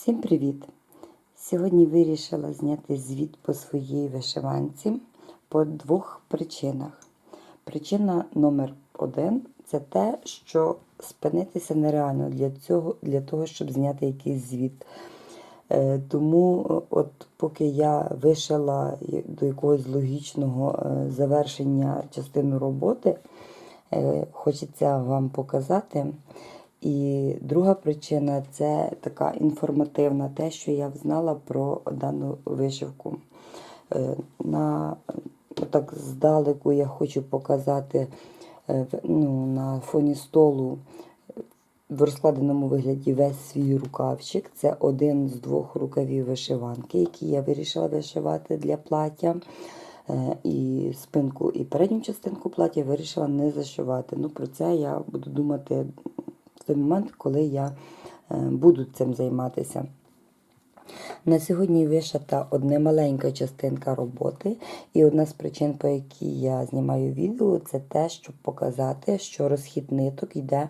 Всім привіт! Сьогодні вирішила зняти звіт по своїй вишиванці по двох причинах. Причина номер один це те, що спинитися нереально для, цього, для того, щоб зняти якийсь звіт. Е, Тому, от поки я вишила до якогось логічного е, завершення частину роботи, е, хочеться вам показати. І друга причина це така інформативна, те, що я знала про дану вишивку. Е, На, так здалеку я хочу показати е, ну, на фоні столу в розкладеному вигляді весь свій рукавчик. Це один з двох рукавів вишиванки, які я вирішила вишивати для плаття. Е, І спинку, і передню частинку плаття вирішила не зашивати. Ну, про це я буду думати в той момент, коли я е, буду цим займатися. На сьогодні вишита одна маленька частинка роботи, і одна з причин, по якій я знімаю відео, це те, щоб показати, що розхід ниток йде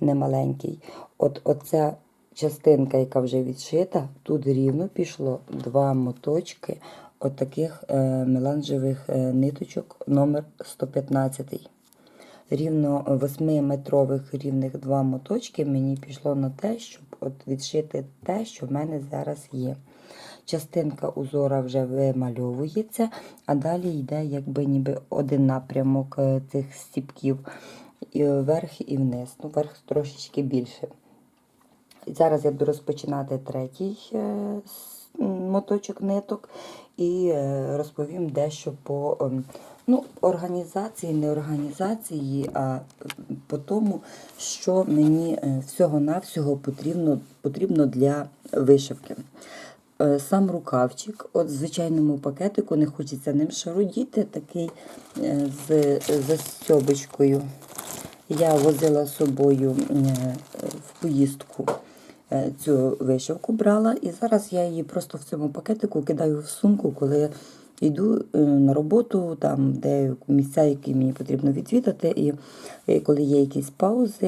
немаленький. От оця частинка, яка вже відшита, тут рівно пішло два моточки отаких е, меланжевих е, ниточок номер 115 рівно 8-метрових рівних два моточки мені пішло на те, щоб от відшити те, що в мене зараз є. Частинка узора вже вимальовується, а далі йде якби ніби один напрямок е, цих стіпків і вверх і вниз. Ну, вверх трошечки більше. Зараз я буду розпочинати третій е, моточок ниток і е, розповім дещо по ем, ну, організації, не організації, а по тому, що мені е, всього-навсього потрібно, потрібно для вишивки. Е, Сам рукавчик, от в звичайному пакетику, не хочеться ним шарудіти, такий е, з застьобочкою. Я возила з собою в поїздку цю вишивку брала, і зараз я її просто в цьому пакетику кидаю в сумку, коли йду е, на роботу, там, де місця, які мені потрібно відвідати. І, і коли є якісь паузи,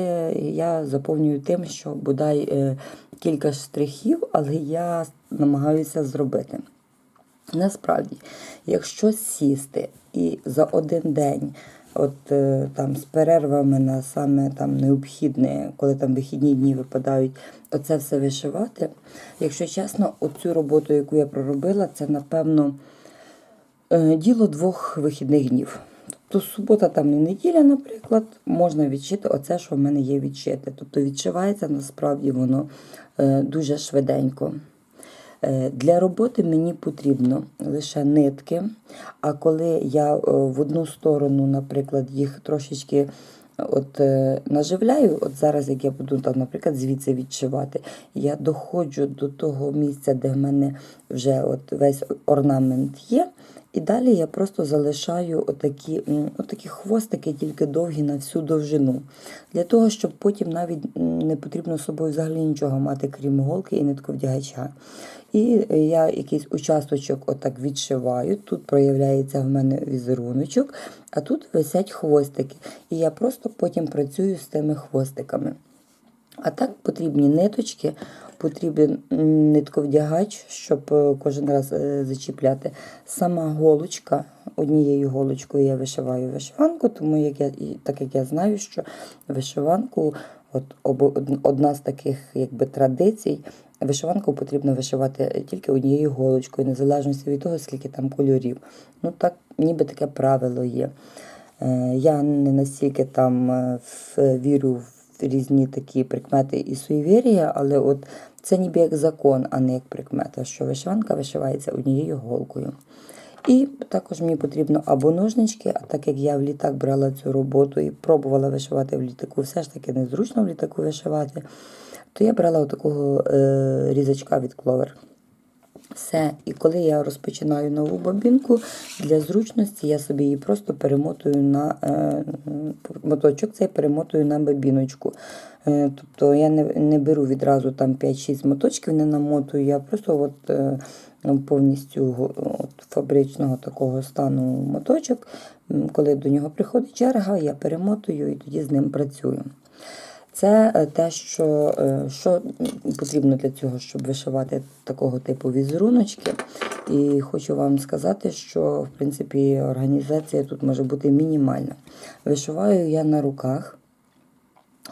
я заповнюю тим, що бодай е, кілька штрихів, але я намагаюся зробити. Насправді, якщо сісти і за один день, от е, там з перервами на саме там необхідне, коли там вихідні дні випадають, оце все вишивати. Якщо чесно, оцю роботу, яку я проробила, це напевно е, діло двох вихідних днів. Тобто субота там і неділя, наприклад, можна відшити оце, що в мене є відшити. Тобто відшивається насправді воно е, дуже швиденько. Е, Для роботи мені потрібно лише нитки, а коли я е, в одну сторону, наприклад, їх трошечки е, от, е, наживляю, от зараз, як я буду, там, наприклад, звідси відшивати, я доходжу до того місця, де в мене вже от весь орнамент є. І далі я просто залишаю отакі, отакі хвостики, тільки довгі на всю довжину. Для того, щоб потім навіть не потрібно з собою взагалі нічого мати, крім голки і нитковдягача. І я якийсь участочок отак відшиваю. Тут проявляється в мене візеруночок, а тут висять хвостики. І я просто потім працюю з тими хвостиками. А так потрібні ниточки, потрібен нитковдягач, щоб е, кожен раз е, зачіпляти. Сама голочка, однією голочкою я вишиваю вишиванку, тому як я, так як я знаю, що вишиванку, от одна з таких якби, традицій, вишиванку потрібно вишивати тільки однією голочкою, незалежно від того, скільки там кольорів. Ну так, ніби таке правило є. Е, Я не настільки там е, вірю в різні такі прикмети і суєвір'я, але от це ніби як закон, а не як прикмета, що вишиванка вишивається однією голкою. І також мені потрібно або ножнички, а так як я в літак брала цю роботу і пробувала вишивати в літаку, все ж таки незручно в літаку вишивати, то я брала такого е, різачка від кловер. Все. І коли я розпочинаю нову бобінку, для зручності я собі її просто перемотую на е, моточок, цей перемотую на бобіночку. Е, тобто я не, не беру відразу там 5-6 моточків, не намотую, я просто от, е, повністю от, фабричного такого стану моточок. Коли до нього приходить черга, я перемотую і тоді з ним працюю. Це е, те, що, е, що потрібно для цього, щоб вишивати такого типу візеруночки. І хочу вам сказати, що в принципі організація тут може бути мінімальна. Вишиваю я на руках.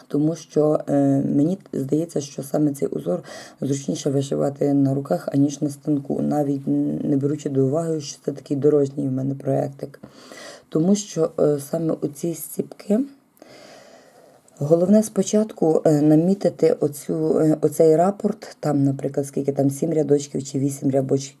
Тому що е, мені здається, що саме цей узор зручніше вишивати на руках, аніж на станку, навіть не беручи до уваги, що це такий дорожній в мене проєктик. Тому що е, саме оці стіпки. Головне спочатку е, намітити оцю, е, оцей рапорт, там, наприклад, скільки там 7 рядочків чи 8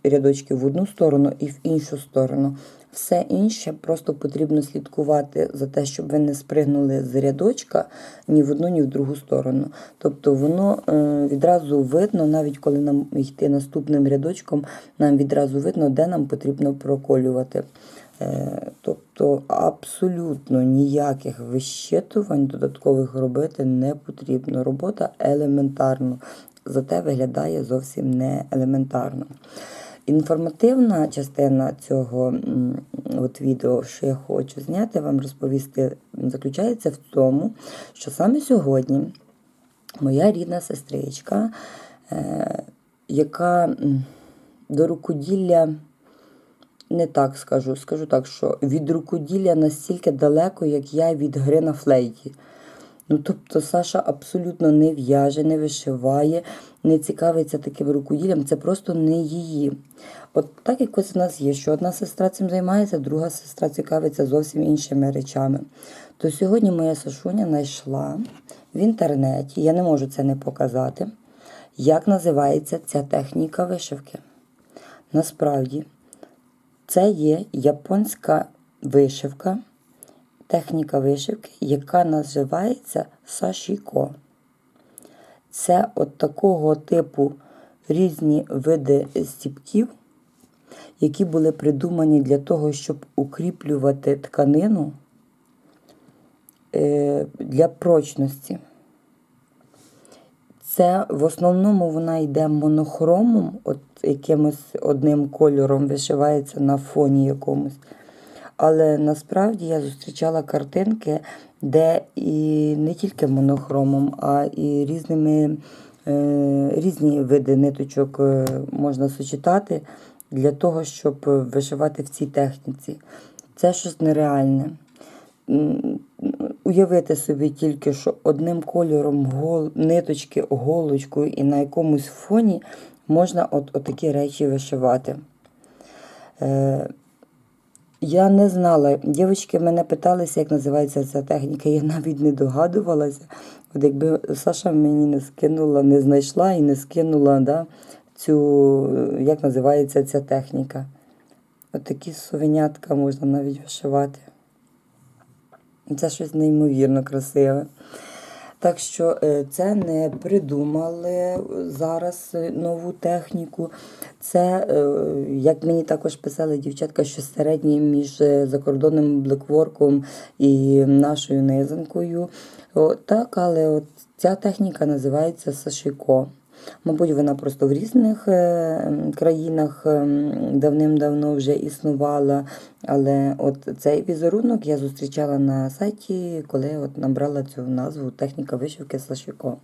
рядочків в одну сторону і в іншу сторону. Все інше просто потрібно слідкувати за те, щоб ви не спригнули з рядочка ні в одну, ні в другу сторону. Тобто воно е, відразу видно, навіть коли нам йти наступним рядочком, нам відразу видно, де нам потрібно проколювати. Е, Тобто абсолютно ніяких вищитувань додаткових робити не потрібно. Робота елементарно, зате виглядає зовсім не елементарно. Інформативна частина цього от відео, що я хочу зняти, вам розповісти, заключається в тому, що саме сьогодні моя рідна сестричка, е, яка до рукоділля не так скажу. Скажу так, що від рукоділля настільки далеко, як я від гри на флейті. Ну, тобто Саша абсолютно не в'яже, не вишиває, не цікавиться таким рукоділлям, це просто не її. От так якось у нас є, що одна сестра цим займається, друга сестра цікавиться зовсім іншими речами. То сьогодні моя Сашуня знайшла в інтернеті, я не можу це не показати, як називається ця техніка вишивки. Насправді, це є японська вишивка, техніка вишивки, яка називається сашіко. Це от такого типу різні види стіпків, які були придумані для того, щоб укріплювати тканину е, для прочності. Це в основному вона йде монохромом, от якимось одним кольором вишивається на фоні якомусь. Але насправді я зустрічала картинки, де і не тільки монохромом, а і різними, е, різні види ниточок е, можна сочетати для того, щоб вишивати в цій техніці. Це щось нереальне. Уявити собі тільки, що одним кольором гол, ниточки, голочкою і на якомусь фоні можна от, от такі речі вишивати. Е, я не знала. Дівчатки мене питалися, як називається ця техніка. Я навіть не догадувалася. От якби Саша мені не скинула, не знайшла і не скинула да, цю, як називається ця техніка. От такі совенятка можна навіть вишивати. Це щось неймовірно красиве. Так що е, це не придумали зараз е, нову техніку. Це, е, як мені також писали дівчатка, що середнє між закордонним блекворком і нашою низанкою. Так, але от ця техніка називається сашико. Мабуть, вона просто в різних е, країнах е, давним-давно вже існувала. Але от цей візерунок я зустрічала на сайті, коли от набрала цю назву техніка вишивки Сашико.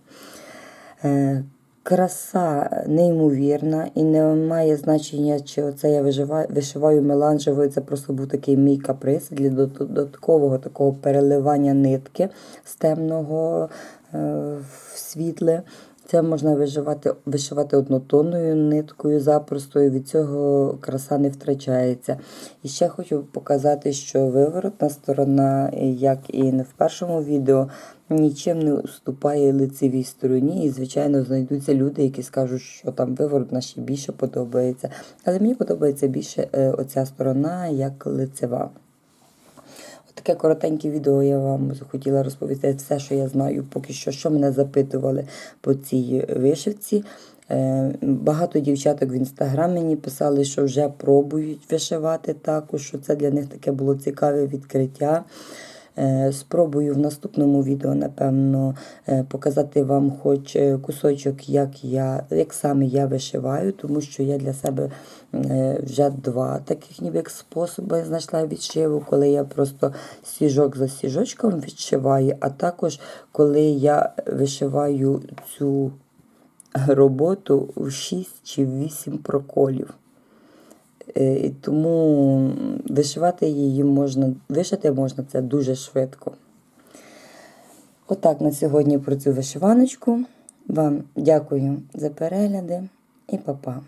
Е, Краса неймовірна і не має значення, чи оце я вишиваю меланжевою. Це просто був такий мій каприз для додаткового такого переливання нитки з темного в світле. Це можна вишивати, вишивати однотонною ниткою запросто, і від цього краса не втрачається. І ще хочу показати, що виворотна сторона, як і не в першому відео, нічим не уступає лицевій стороні. І, звичайно, знайдуться люди, які скажуть, що там виворотна ще більше подобається. Але мені подобається більше е, оця сторона як лицева. Таке коротеньке відео я вам захотіла розповісти все, що я знаю поки що, що мене запитували по цій вишивці. Е, Багато дівчаток в інстаграм мені писали, що вже пробують вишивати також, що це для них таке було цікаве відкриття. Е, Спробую в наступному відео, напевно, е, показати вам хоч е, кусочок, як я, як саме я вишиваю, тому що я для себе вже два таких ніби як способи знайшла відшиву, коли я просто стіжок за стіжочком відшиваю, а також коли я вишиваю цю роботу в 6 чи 8 проколів. Е, І тому вишивати її можна, вишити можна це дуже швидко. Отак на сьогодні про цю вишиваночку. Вам дякую за перегляди і па-па.